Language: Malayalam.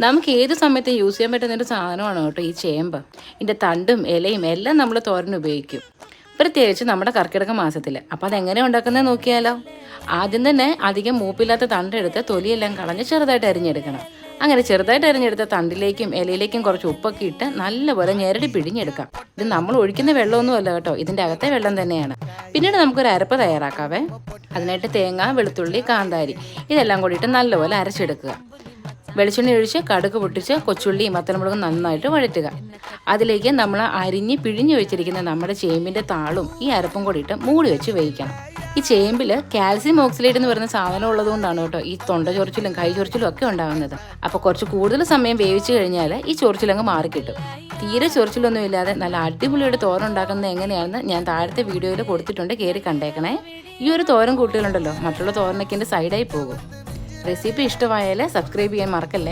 നമുക്ക് ഏത് സമയത്തും യൂസ് ചെയ്യാൻ പറ്റുന്ന ഒരു സാധനമാണ് കേട്ടോ ഈ ചേമ്പ്. ഇതിന്റെ തണ്ടും ഇലയും എല്ലാം നമ്മൾ തോരൻ ഉപയോഗിക്കും. പ്രത്യേകിച്ച് നമ്മുടെ കർക്കിടക മാസത്തിൽ അപ്പോൾ അതെങ്ങനെ ഉണ്ടാക്കുന്നത് നോക്കിയാലോ? ആദ്യം തന്നെ അധികം മൂപ്പില്ലാത്ത തണ്ടെടുത്ത് തൊലിയെല്ലാം കളഞ്ഞ് ചെറുതായിട്ട് അരിഞ്ഞെടുക്കണം. അങ്ങനെ ചെറുതായിട്ട് അരിഞ്ഞെടുത്ത തണ്ടിലേക്കും ഇലയിലേക്കും കുറച്ച് ഉപ്പൊക്കെ ഇട്ട് നല്ലപോലെ ഞെരടി പിഴിഞ്ഞെടുക്കാം. ഇത് നമ്മൾ ഒഴിക്കുന്ന വെള്ളമൊന്നും അല്ല കേട്ടോ. ഇതിന്റെ അകത്തെ വെള്ളം തന്നെയാണ്. പിന്നീട് നമുക്കൊരു അരപ്പ് തയ്യാറാക്കാവേ. അതിനായിട്ട് തേങ്ങ വെളുത്തുള്ളി കാന്താരി ഇതെല്ലാം കൂടിയിട്ട് നല്ലപോലെ അരച്ചെടുക്കുക. വെളിച്ചെണ്ണ ഒഴിച്ച് കടുക് പൊട്ടിച്ച് കൊച്ചുള്ളിയും മത്തനമുളകും നന്നായിട്ട് വഴറ്റുക. അതിലേക്ക് നമ്മൾ അരിഞ്ഞ് പിഴിഞ്ഞ് വെച്ചിരിക്കുന്ന നമ്മുടെ ചേമ്പിന്റെ താളും ഈ അരപ്പും കൂടി ഇട്ട് മൂടി വെച്ച് വേവിക്കണം. ഈ ചേമ്പിൽ കാൽസ്യം ഓക്സിലേറ്റ് എന്ന് പറയുന്ന സാധനം ഉള്ളതുകൊണ്ടാണ് കേട്ടോ ഈ തൊണ്ട ചൊറിച്ചിലും കൈ ചൊറിച്ചിലും ഒക്കെ ഉണ്ടാകുന്നത്. അപ്പോൾ കുറച്ച് കൂടുതൽ സമയം വേവിച്ച് കഴിഞ്ഞാൽ ഈ ചൊറിച്ചിലങ്ങ് മാറിക്കിട്ടും തീരെ ചൊറിച്ചിലൊന്നും ഇല്ലാതെ നല്ല അടിപൊളിയായിട്ട് തോരൻ ഉണ്ടാക്കുന്നത് എങ്ങനെയാണെന്ന് ഞാൻ താഴത്തെ വീഡിയോയിൽ കൊടുത്തിട്ടുണ്ട് കയറി കണ്ടേക്കണേ. ഈ ഒരു തോരൻ കൂട്ടുകളുണ്ടല്ലോ മറ്റുള്ള തോരനൊക്കെ സൈഡായി പോകും. റെസിപ്പി ഇഷ്ടമായാൽ സബ്സ്ക്രൈബ് ചെയ്യാൻ മറക്കല്ലേ?